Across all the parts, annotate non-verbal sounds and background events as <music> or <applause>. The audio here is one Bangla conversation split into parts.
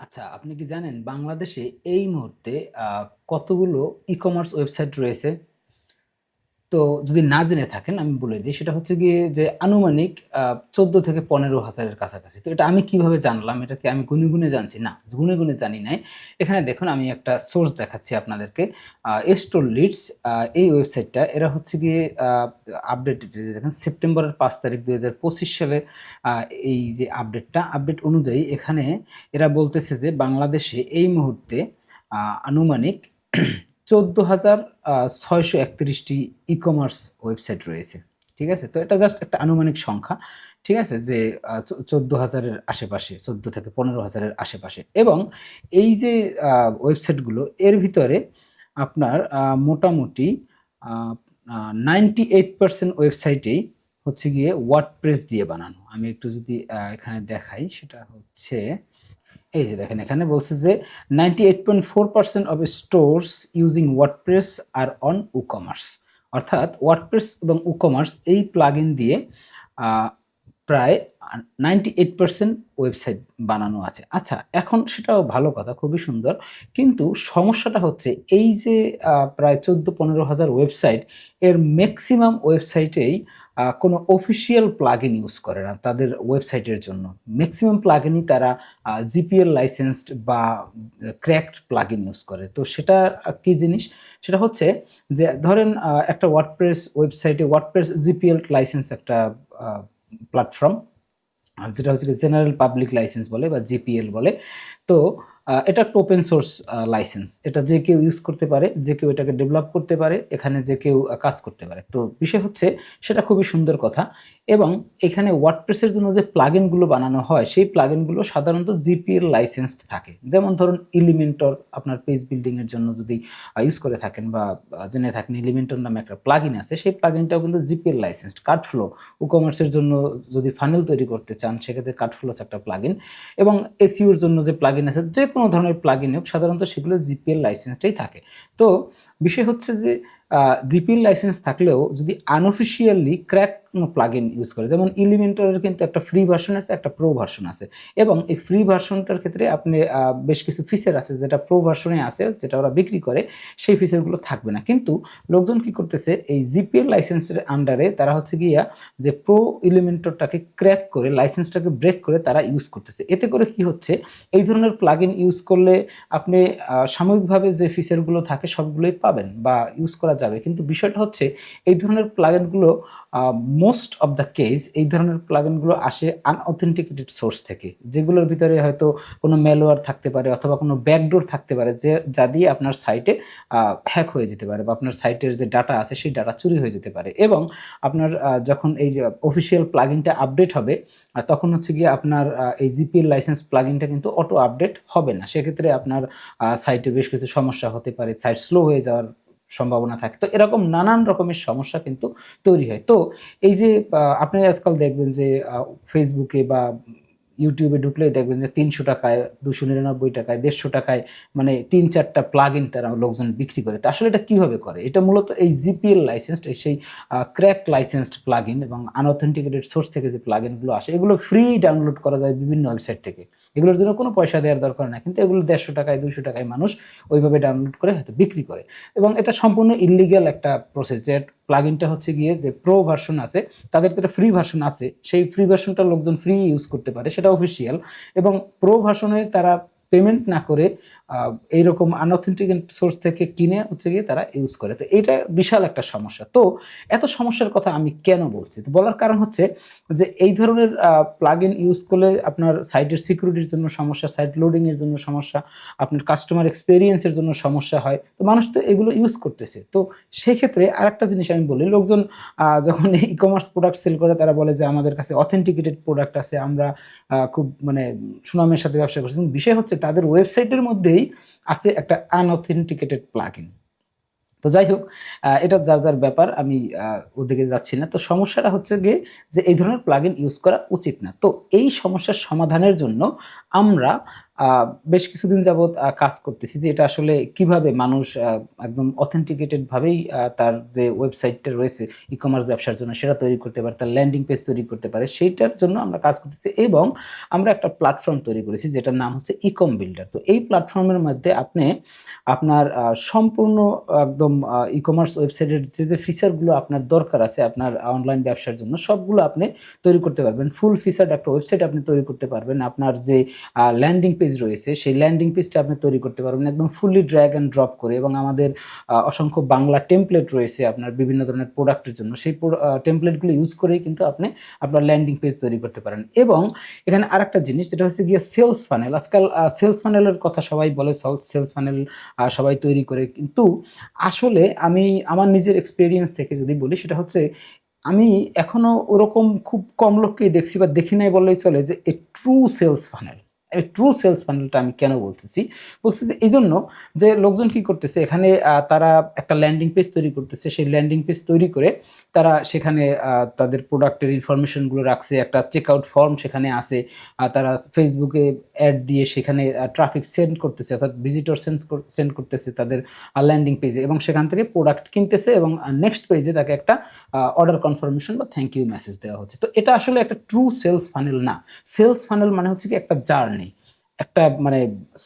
আচ্ছা, আপনি কি জানেন বাংলাদেশে এই মুহূর্তে কতগুলো ই-কমার্স ওয়েবসাইট রয়েছে? তো যদি না জেনে থাকেন আমি বলে দিই সেটা হচ্ছে গিয়ে যে আনুমানিক ১৪ থেকে পনেরো হাজারের কাছাকাছি। তো এটা আমি কীভাবে জানলাম? এটাকে আমি গুনে, গুনে জানছি? না, গুনে, গুনে জানি নাই। এখানে দেখুন আমি একটা সোর্স দেখাচ্ছি আপনাদেরকে। আ স্টোর লিডস এই ওয়েবসাইটটা এরা হচ্ছে গিয়ে আ আপডেটেড দেখেন সেপ্টেম্বরের পাঁচ তারিখ ২০২৫ সালের আ এই যে আপডেটটা, আপডেট অনুযায়ী এখানে এরা বলতেছে যে বাংলাদেশে এই মুহূর্তে আ আনুমানিক ১৪,০০০ আ ৬৩১ টি ই-কমার্স ওয়েবসাইট রয়েছে। ঠিক আছে? তো এটা জাস্ট একটা আনুমানিক সংখ্যা। ঠিক আছে? যে আ চৌ ১৪,০০০ এর আশেপাশে, ১৪ থেকে ১৫,০০০ এর আশেপাশে এবং এই যে ওয়েবসাইটগুলো এর ভিতরে আপনার মোটামুটি আ আ 98% ওয়েবসাইটেই হচ্ছে গিয়ে ওয়ার্ডপ্রেস দিয়ে বানানো। আমি একটু যদি এখানে দেখাই সেটা হচ্ছে এই যে দেখেন, এখানে বলছে যে 98.4% of stores using WordPress R on WooCommerce অর্থাৎ ওয়ার্ডপ্রেস এবং উকমার্স এই প্লাগইন দিয়ে প্রায় আ 98% ওয়েবসাইট বানানো আছে। আচ্ছা এখন সেটাও ভালো কথা, খুবই সুন্দর। কিন্তু সমস্যাটা হচ্ছে এই যে প্রায় ১৪-১৫ হাজার ওয়েবসাইট এর ম্যাক্সিমাম ওয়েবসাইটেই কোনো অফিসিয়াল প্লাগইন ইউজ করে না তাদের ওয়েবসাইটের জন্য। মেক্সিমাম প্লাগইনই তারা জিপিএল লাইসেন্সড বা ক্র্যাকড প্লাগইন ইউজ করে। তো সেটা কি জিনিস? সেটা হচ্ছে যে ধরেন একটা ওয়ার্ডপ্রেস ওয়েবসাইটে ওয়ার্ডপ্রেস জিপিএল লাইসেন্স একটা প্ল্যাটফর্ম। যেটা হচ্ছে জেনারেল পাবলিক লাইসেন্স বলে বা জিপিএল বলে। তো এটা একটা ওপেন সোর্স লাইসেন্স। এটা যে কেউ ইউজ করতে পারে, যে কেউ এটাকে ডেভেলপ করতে পারে, এখানে যে কেউ কাজ করতে পারে। তো বিষয় হচ্ছে সেটা খুবই সুন্দর কথা এবং এখানে ওয়ার্ডপ্রেসের জন্য যে প্লাগইনগুলো বানানো হয়, সেই প্লাগইনগুলো সাধারণত জিপিএল লাইসেন্সড থাকে। যেমন ধরুন ইলিমেন্টর আপনার পেজ বিল্ডিংয়ের জন্য যদি ইউজ করে থাকেন বা জেনে থাকেন এলিমেন্টর নামে একটা প্লাগইন আছে, সেই প্লাগইনটাও কিন্তু জিপিএল লাইসেন্সড। কার্ডফ্লো ই-কমার্স এর জন্য যদি ফানেল তৈরি করতে চান সেক্ষেত্রে কার্ডফ্লো হচ্ছে একটা প্লাগইন এবং এসইও এর জন্য যে প্লাগইন আছে যেকোনো ধরনের প্লাগিন হোক সাধারণত সেগুলো জিপিএল লাইসেন্সটাই থাকে। তো বিষয় হচ্ছে যে জিপিএল লাইসেন্স থাকলেও যদি আনঅফিসিয়ালি ক্র্যাক কোনো প্লাগইন ইউজ করে যেমন এলিমেন্টর এর কিন্তু একটা ফ্রি ভার্সন আছে, একটা প্রো ভার্সন আছে এবং এই ফ্রি ভার্সনটার ক্ষেত্রে আপনি বেশ কিছু ফিচার আছে যেটা প্রো ভার্সনে আছে, যেটা ওরা বিক্রি করে সেই ফিচারগুলো থাকবে না। কিন্তু লোকজন কি করতেছে এই জিপিএল লাইসেন্সের আন্ডারে তারা হচ্ছে গিয়া যে প্রো এলিমেন্টরটাকে ক্র্যাক করে লাইসেন্সটাকে ব্রেক করে তারা ইউজ করতেছে। এতে করে কি হচ্ছে? এই ধরনের প্লাগইন ইউজ করলে আপনি সাময়িকভাবে যে ফিচারগুলো থাকে সবগুলোই পাবেন বা ইউজ করা যাবে। কিন্তু বিষয়টা হচ্ছে, এই ধরনের প্লাগইনগুলো মোস্ট অফ দ্যা কেস এই ধরনের প্লাগইনগুলো আসে আনঅথেন্টিকেটেড সোর্স থেকে। যেগুলোর ভিতরে হয়তো কোনো ম্যালওয়্যার থাকতে পারে অথবা কোনো ব্যাকডোর থাকতে পারে যে, যা দিয়ে আপনার সাইটে হ্যাক হয়ে যেতে পারে বা আপনার সাইটের যে ডাটা আছে সেই ডাটা চুরি হয়ে যেতে পারে এবং আপনার যখন এই অফিসিয়াল প্লাগইনটা আপডেট হবে তখন হচ্ছে গিয়ে আপনার এই জিপিএল লাইসেন্স প্লাগইনটা কিন্তু অটো আপডেট হবে না। সেক্ষেত্রে আপনার সাইটে বেশ কিছু সমস্যা হতে পারে। সাইট স্লো হয়ে যাওয়ার সম্ভাবনা থাকে। তো এরকম নানান রকমের সমস্যা কিন্তু তৈরি হয়। তো এই যে আপনি আজকাল দেখবেন যে ফেসবুকে বা এ ঢুকলেই দেখবেন যে তিনশো টাকায়, দুশো নিরানব্বই টাকায়, দেড়শো টাকায় মানে ৩-৪ টা প্লাগইন তারা লোকজন বিক্রি করে। তো আসলে এটা কীভাবে করে? এটা মূলত এই জিপিএল লাইসেন্সড সেই, আ ক্র্যাকড লাইসেন্সড প্লাগইন এবং আনঅথেন্টিকেটেড সোর্স থেকে যে প্লাগইনগুলো আসে, এগুলো ফ্রি ডাউনলোড করা যায় বিভিন্ন ওয়েবসাইট থেকে। এগুলোর জন্য কোনো পয়সা দেওয়ার দরকার নাই। কিন্তু এগুলো দেড়শো টাকায়, দুশো টাকায় মানুষ ওইভাবে ডাউনলোড করে হয়তো বিক্রি করে এবং এটা সম্পূর্ণ ইল্লিগাল একটা প্রসেস যে প্লাগইনটা হচ্ছে গিয়ে যে প্রো ভার্সন আছে, তাদের তো ফ্রি ভার্সন আছে। সেই ফ্রি ভার্সনটা লোকজন ফ্রি ইউজ করতে পারে, সেটা অফিসিয়াল এবং প্রো ভার্সনের তারা পেমেন্ট না করে এইরকম আনঅথেন্টিকেট সোর্স থেকে কিনে হচ্ছে গিয়ে তারা ইউজ করে। তো এইটা বিশাল একটা সমস্যা। তো এত সমস্যার কথা আমি কেন বলছি? তো বলার কারণ হচ্ছে যে এই ধরনের আ প্লাগইন ইউজ করলে আপনার সাইটের সিকিউরিটির জন্য সমস্যা, সাইট লোডিংয়ের জন্য সমস্যা, আপনার কাস্টমার এক্সপেরিয়েন্স এর জন্য সমস্যা হয়। তো মানুষ তো এগুলো ইউজ করতেছে। তো সেক্ষেত্রে আরেকটা জিনিস আমি বলি লোকজন যখন ই-কমার্স প্রোডাক্ট সেল করে তারা বলে যে আমাদের কাছে অথেন্টিকেটেড প্রোডাক্ট আছে। আমরা খুব মানে সুনামের সাথে ব্যবসা করছি। বিষয় হচ্ছে তাদের ওয়েবসাইটের মধ্যেই আছে একটা আনঅথেন্টিকেটেড প্লাগ ইন তো যাই হোক এটা যার, যার ব্যাপার আমি ওদিকে যাচ্ছি না। তো সমস্যাটা হচ্ছে গিয়ে যে এই ধরনের প্লাগ ইউজ করা উচিত না। তো এই সমস্যার সমাধানের জন্য আমরা বেশ কিছুদিন যাবৎ কাজ করতেছি যে এটা আসলে কীভাবে মানুষ একদম অথেন্টিকেটেড ভাবেই তার যে ওয়েবসাইটটা রয়েছে ই কমার্স ব্যবসার জন্য সেটা তৈরি করতে পারে, তার ল্যান্ডিং পেজ তৈরি করতে পারে, সেইটার জন্য আমরা কাজ করতেছি এবং আমরা একটা প্ল্যাটফর্ম তৈরি করেছি যেটার নাম হচ্ছে ইকম বিল্ডার তো এই প্ল্যাটফর্মের মধ্যে আপনি আপনার সম্পূর্ণ একদম ই কমার্স ওয়েবসাইটের যে যে ফিচারগুলো আপনার দরকার আছে, আপনার অনলাইন ব্যবসার জন্য, সবগুলো আপনি তৈরি করতে পারবেন। ফুল ফিচার্ড একটা ওয়েবসাইট আপনি তৈরি করতে পারবেন। আপনার যে ল্যান্ডিং পেজ রয়েছে, সেই ল্যান্ডিং পেজটা আপনি তৈরি করতে পারবেন। একদম ফুললি ড্র্যাগ অ্যান্ড ড্রপ করে এবং আমাদের অসংখ্য বাংলা টেমপ্লেট রয়েছে আপনার বিভিন্ন ধরনের প্রোডাক্টের জন্য। সেই টেমপ্লেটগুলো ইউজ করেই কিন্তু আপনি আপনার ল্যান্ডিং পেজ তৈরি করতে পারেন। এবং এখানে আরেকটা জিনিস যেটা হচ্ছে গিয়ে সেলস ফানেল আজকাল সেলস ফানেলের কথা সবাই বলে সেলস ফানেল সবাই তৈরি করে। কিন্তু আসলে আমি আমার নিজের এক্সপিরিয়েন্স থেকে যদি বলি, সেটা হচ্ছে আমি এখনও ওরকম খুব কম লোককেই দেখছি বা দেখি নাই বললেই চলে যে, a true sales funnel true sales ফানেলটা আমি কেন বলতেছি? বলছি যে এই জন্য যে লোকজন কি করতেছে, এখানে তারা একটা ল্যান্ডিং পেজ তৈরি করতেছে। সেই ল্যান্ডিং পেজ তৈরি করে তারা সেখানে তাদের প্রোডাক্টের ইনফরমেশনগুলো রাখছে। একটা চেক আউট ফর্ম সেখানে আসে তারা ফেসবুকে অ্যাড দিয়ে সেখানে ট্রাফিক সেন্ড করতেছে, অর্থাৎ ভিজিটর সেন্ড সেন্ড করতেছে তাদের ল্যান্ডিং পেজে এবং সেখান থেকে প্রোডাক্ট কিনতেছে এবং নেক্সট পেজে তাকে একটা অর্ডার কনফার্মেশন বা থ্যাংক ইউ মেসেজ দেওয়া হচ্ছে। তো এটা আসলে একটা ট্রু সেলস ফানেল না। সেলস ফানেল মানে হচ্ছে কি একটা জার্নি একটা মানে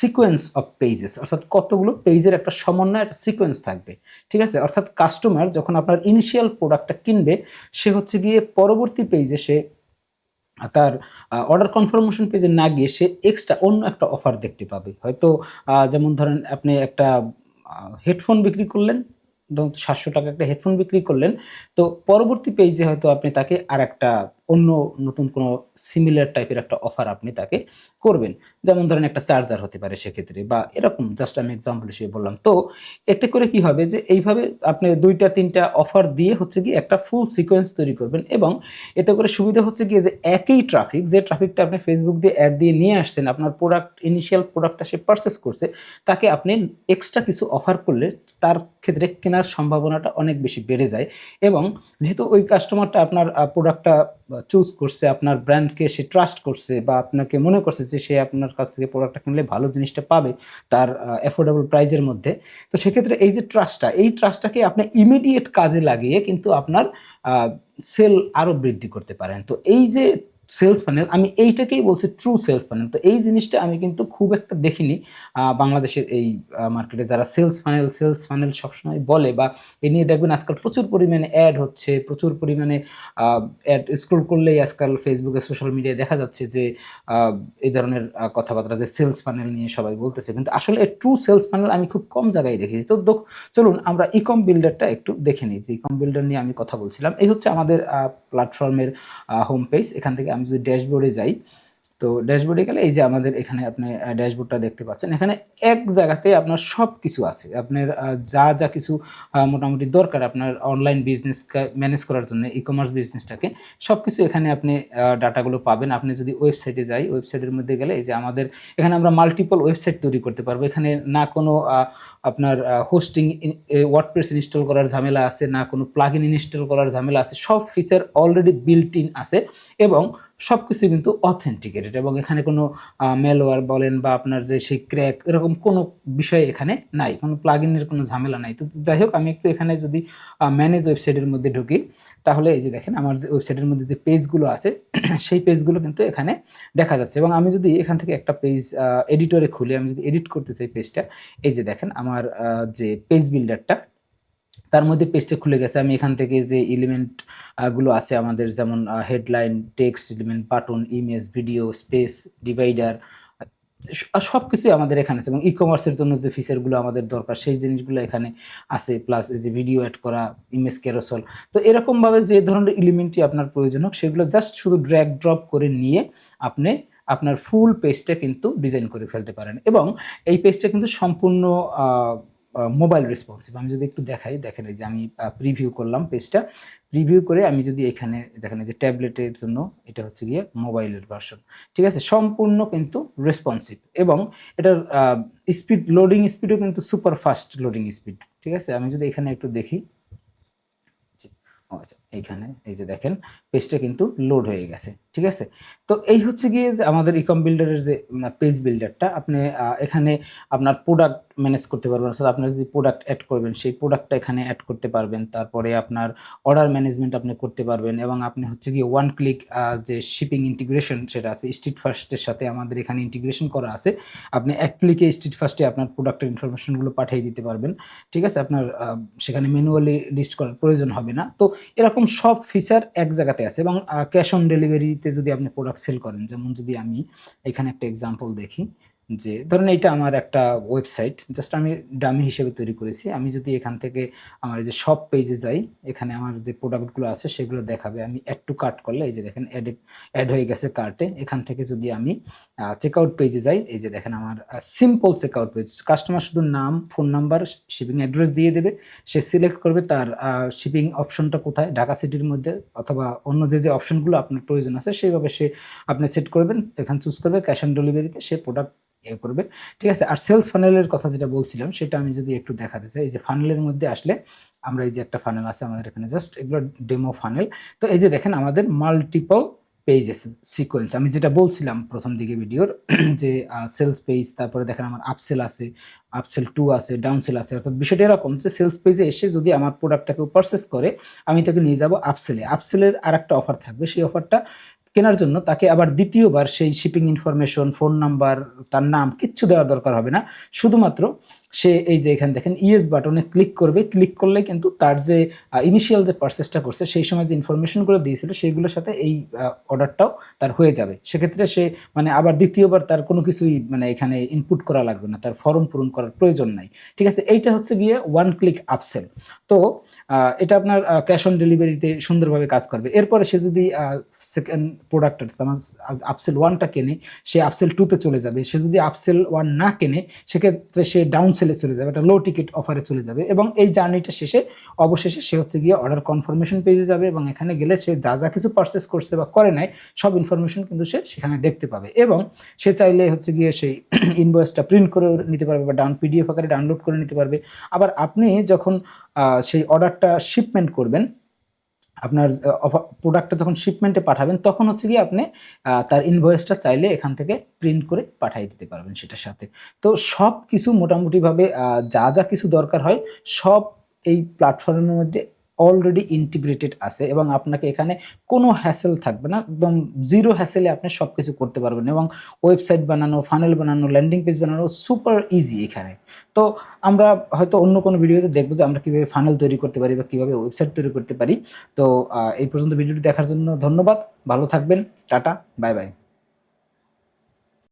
সিকোয়েন্স অফ পেজেস অর্থাৎ কতগুলো পেজের একটা সমন্বয় একটা সিকোয়েন্স থাকবে, ঠিক আছে? অর্থাৎ কাস্টমার যখন আপনার ইনিশিয়াল প্রোডাক্টটা কিনবে, সে হচ্ছে গিয়ে পরবর্তী পেজে সে তার অর্ডার কনফার্মেশন পেজে না গিয়ে সে এক্সট্রা অন্য একটা অফার দেখতে পাবে। হয়তো যেমন ধরেন আপনি একটা হেডফোন বিক্রি করলেন সাতশো টাকা একটা হেডফোন বিক্রি করলেন, তো পরবর্তী পেজে হয়তো আপনি তাকে আর একটা অন্য নতুন কোনো সিমিলার টাইপের একটা অফার আপনি তাকে করবেন। যেমন ধরেন একটা চার্জার হতে পারে সেক্ষেত্রে বা এরকম জাস্ট আমি এক্সাম্পল হিসেবে বললাম। তো এতে করে কি হবে যে এইভাবে আপনি দুইটা, তিনটা অফার দিয়ে হচ্ছে কি একটা ফুল সিকোয়েন্স তৈরি করবেন এবং এতে করে সুবিধা হচ্ছে কি যে একই ট্রাফিক যে ট্রাফিকটা আপনি ফেসবুক দিয়ে অ্যাড দিয়ে নিয়ে আসছেন, আপনার প্রোডাক্ট ইনিশিয়াল প্রোডাক্টটা সে পারচেস করছে, তাকে আপনি এক্সট্রা কিছু অফার করলে তার ক্ষেত্রে কেনার সম্ভাবনাটা অনেক বেশি বেড়ে যায়। এবং যেহেতু ওই কাস্টমারটা আপনার প্রোডাক্টটা চুজ করছে, আপনার ব্র্যান্ডকে সে ট্রাস্ট করছে বা আপনাকে মনে করছে যে সে আপনার কাছ থেকে প্রোডাক্টটা কিনলে ভালো জিনিসটা পাবে তার অ্যাফোর্ডেবল প্রাইজের মধ্যে। তো সেক্ষেত্রে এই যে ট্রাস্টটা এই ট্রাস্টটাকে আপনি ইমিডিয়েট কাজে লাগিয়ে কিন্তু আপনার সেল আরও বৃদ্ধি করতে পারেন। তো এই যে সেলস প্যানেল আমি এইটাকেই বলছি ট্রু সেলস প্যানেল তো এই জিনিসটা আমি কিন্তু খুব একটা দেখিনি বাংলাদেশের এই মার্কেটে যারা সেলস প্যানেল সেলস প্যানেল সবসময় বলে বা এ নিয়ে দেখবেন আজকাল প্রচুর পরিমাণে অ্যাড হচ্ছে, প্রচুর পরিমাণে অ্যাড স্ক্রোল করলেই আজকাল ফেসবুকে সোশ্যাল মিডিয়ায় দেখা যাচ্ছে যে এই ধরনের কথাবার্তা যে সেলস প্যানেল নিয়ে সবাই বলতেছে। কিন্তু আসলে ট্রু সেলস প্যানেল আমি খুব কম জায়গায় দেখেছি তো চলুন আমরা ইকম বিল্ডারটা একটু দেখে নিই। যে ইকম বিল্ডার নিয়ে আমি কথা বলছিলাম, এই হচ্ছে আমাদের প্ল্যাটফর্মের হোম পেজ এখান থেকে আমি যদি ড্যাশবোর্ডে যাই, তো ড্যাশবোর্ডে গেলে এই যে আমাদের এখানে আপনি ড্যাশবোর্ডটা দেখতে পাচ্ছেন। এখানে এক জায়গাতে আপনার সব কিছু আছে। আপনার যা যা কিছু মোটামুটি দরকার আপনার অনলাইন বিজনেস ম্যানেজ করার জন্য ই কমার্স বিজনেসটাকে সব কিছু এখানে আপনি ডাটাগুলো পাবেন। আপনি যদি ওয়েবসাইটে যাই, ওয়েবসাইটের মধ্যে গেলে এই যে আমাদের, এখানে আমরা মাল্টিপল ওয়েবসাইট তৈরি করতে পারব। এখানে না কোনো আপনার হোস্টিং ওয়ার্ডপ্রেস ইনস্টল করার ঝামেলা আছে, না কোনো প্লাগ ইন ইনস্টল করার ঝামেলা আছে। সব ফিচার অলরেডি বিল্ট ইন আছে এবং সব কিছু কিন্তু অথেন্টিকেটেড এবং এখানে কোনো মেলওয়ার বলেন বা আপনার যে সেই ক্র্যাক এরকম কোনো বিষয় এখানে নাই, কোনো প্লাগ ইনের কোনো ঝামেলা নাই। তো যাই হোক, আমি একটু এখানে যদি ম্যানেজ ওয়েবসাইটের মধ্যে ঢুকি, তাহলে এই যে দেখেন আমার যে ওয়েবসাইটের মধ্যে যে পেজগুলো আছে, <clears throat> সেই পেজগুলো কিন্তু এখানে দেখা যাচ্ছে। এবং আমি যদি এখান থেকে একটা পেজ এডিটরে খুলে, আমি যদি এডিট করতে চাই পেজটা এই যে দেখেন আমার যে পেজ বিল্ডারটা তার মধ্যে পেজটা খুলে গেছে। আমি এখান থেকে যে এলিমেন্টগুলো আছে আমাদের, যেমন headline text element button image video space divider সব কিছুই আমাদের এখানে আছে। এবং ই কমার্সের জন্য যে ফিচারগুলো আমাদের দরকার, সেই জিনিসগুলো এখানে আছে। প্লাস এই যে ভিডিও অ্যাড করা ইমেজ ক্যারোসল তো এরকমভাবে যে ধরনের এলিমেন্টই আপনার প্রয়োজন হোক, সেগুলো জাস্ট শুধু ড্র্যাগ ড্রপ করে নিয়ে আপনি আপনার ফুল পেজটা কিন্তু ডিজাইন করে ফেলতে পারেন। এবং এই পেজটা কিন্তু সম্পূর্ণ মোবাইল রেসপন্সিভ আমি যদি একটু দেখাই, দেখেন এই যে আমি প্রিভিউ করলাম পেজটা প্রিভিউ করে আমি যদি এখানে, দেখেন এই যে ট্যাবলেটের জন্য এটা হচ্ছে গিয়ে মোবাইলের ভার্সন ঠিক আছে? সম্পূর্ণ কিন্তু রেসপন্সিভ এবং এটার স্পিড লোডিং স্পিডও কিন্তু সুপার ফাস্ট লোডিং স্পিড ঠিক আছে? আমি যদি এখানে একটু দেখি। ও আচ্ছা। এইখানে, এই যে দেখেন, পেজটা কিন্তু লোড হয়ে গেছে, ঠিক আছে? তো এই হচ্ছে গিয়ে যে আমাদের ইকম বিল্ডারের যে পেজ বিল্ডারটা আপনি এখানে আপনার প্রোডাক্ট ম্যানেজ করতে পারবেন, অর্থাৎ আপনার যদি প্রোডাক্ট অ্যাড করবেন, সেই প্রোডাক্টটা এখানে অ্যাড করতে পারবেন, তারপরে আপনার অর্ডার ম্যানেজমেন্ট আপনি করতে পারবেন, এবং আপনি হচ্ছে গিয়ে ওয়ান ক্লিক যে শিপিং ইন্টিগ্রেশন সেটা আছে স্ট্রিট ফার্স্টের সাথে আমাদের এখানে ইন্টিগ্রেশন করা আছে, আপনি এক ক্লিকে স্ট্রিট ফার্স্টে আপনার প্রোডাক্টের ইনফরমেশনগুলো পাঠিয়ে দিতে পারবেন, ঠিক আছে? আপনার সেখানে ম্যানুয়ালি লিস্ট করার প্রয়োজন হবে না। তো এরকম সব ফিচার এক জায়গাতে আছে এবং ক্যাশ অন ডেলিভারিতে যদি আপনি প্রোডাক্ট সেল করেন, যেমন যদি আমি এখানে একটা এক্সাম্পল দেখি যে ধরেন এটা আমার একটা ওয়েবসাইট জাস্ট আমি ডামি হিসেবে তৈরি করেছি। আমি যদি এখান থেকে আমার যে সব পেজে যাই, এখানে আমার যে প্রোডাক্টগুলো আছে সেগুলো দেখাবে। আমি অ্যাড টু কার্ট করলে, এই যে দেখেন অ্যাড অ্যাড হয়ে গেছে কার্টে এখান থেকে যদি আমি চেক আউট পেজে যাই, এই যে দেখেন আমার simple check out page customer শুধু নাম ফোন নাম্বার শিপিং অ্যাড্রেস দিয়ে দেবে। সে সিলেক্ট করবে তার শিপিং অপশনটা কোথায়? ঢাকা সিটির মধ্যে অথবা অন্য যে যে অপশনগুলো আপনার প্রয়োজন আছে, সেইভাবে সে আপনি সেট করবেন। এখানে চুজ করবে ক্যাশ অন ডেলিভারিতে সে প্রোডাক্ট ইয়ে করবে। ঠিক আছে, আর সেলস ফানেলের কথা যেটা বলছিলাম, সেটা আমি যদি একটু দেখাতে চাই, এই যে ফানেলের মধ্যে আসলে আমরা এই যে একটা ফানেল আছে আমাদের এখানে জাস্ট এগুলো ডেমো ফানেল তো এই যে দেখেন আমাদের মাল্টিপল পেজেস সিকোয়েন্স আমি যেটা বলছিলাম প্রথম দিকে ভিডিওর <clears throat> যে সেলস পেজ তারপরে দেখেন আমার আপসেল আছে আপসেল টু আছে ডাউনসেল আছে, অর্থাৎ বিষয়টা এরকম যে সেলস পেজে এসে যদি আমার প্রোডাক্টটাকে পারচেস করে, আমি তাকে নিয়ে যাব আপসেলে আপসেলের আর একটা অফার থাকবে, সেই অফারটা কেনার জন্য তাকে আবার দ্বিতীয়বার সেই শিপিং ইনফরমেশন ফোন নাম্বার তার নাম কিচ্ছু দেওয়ার দরকার হবে না। শুধুমাত্র সে এই যে এখানে দেখেন ইএস বাটনে ক্লিক করবে, ক্লিক করলে কিন্তু তার যে ইনিশিয়াল যে পারচেসটা করছে, সেই সময় যে ইনফরমেশনগুলো দিয়েছিল সেইগুলোর সাথে এই অর্ডারটাও তার হয়ে যাবে। সেক্ষেত্রে সে মানে আবার দ্বিতীয়বার তার কোনো কিছুই মানে এখানে ইনপুট করা লাগবে না, তার ফর্ম পূরণ করার প্রয়োজন নাই। ঠিক আছে, এইটা হচ্ছে গিয়ে ওয়ান ক্লিক আপসেল তো এটা আপনার ক্যাশ অন ডেলিভারিতে সুন্দরভাবে কাজ করবে। এরপরে সে যদি সেকেন্ড প্রোডাক্ট আপসেল ওয়ানটা কেনে, সে আপসেল টুতে চলে যাবে। সে যদি আপসেল ওয়ান না কেনে, সেক্ষেত্রে সে ডাউন সেলে চলে যাবে, একটা লো টিকিট অফারে চলে যাবে এবং এই জার্নিটা শেষে অবশেষে সে হচ্ছে গিয়ে অর্ডার কনফার্মেশন পেজে যাবে এবং এখানে গেলে সে যা যা কিছু পারচেস করছে বা করে নাই, সব ইনফরমেশন কিন্তু সে সেখানে দেখতে পাবে এবং সে চাইলে হচ্ছে গিয়ে সেই ইনভয়েসটা প্রিন্ট করে নিতে পারবে বা ডাউন পিডিএফ আকারে ডাউনলোড করে নিতে পারবে। আবার আপনি যখন সেই অর্ডারটা শিপমেন্ট করবেন আপনার প্রোডাক্টটা যখন শিপমেন্টে পাঠাবেন, তখন হচ্ছে কি আপনি তার ইনভয়েসটা চাইলে এখান থেকে প্রিন্ট করে পাঠিয়ে দিতে পারবেন সেটার সাথে। তো সব কিছু মোটামুটিভাবে যা যা কিছু দরকার হয়, সব এই প্ল্যাটফর্মের মধ্যে অলরেডি ইন্টিগ্রেটেড আছে এবং আপনাকে এখানে কোনো হ্যাসেল থাকবে না, একদম জিরো হ্যাসেলে আপনি সব কিছু করতে পারবেন এবং ওয়েবসাইট বানানো ফানেল বানানো ল্যান্ডিং পেজ বানানো সুপার ইজি এখানে। তো আমরা হয়তো অন্য কোনো ভিডিওতে দেখব যে আমরা কীভাবে ফানেল তৈরি করতে পারি বা কীভাবে ওয়েবসাইট তৈরি করতে পারি। তো এই পর্যন্ত ভিডিওটি দেখার জন্য ধন্যবাদ। ভালো থাকবেন। টাটা। Bye bye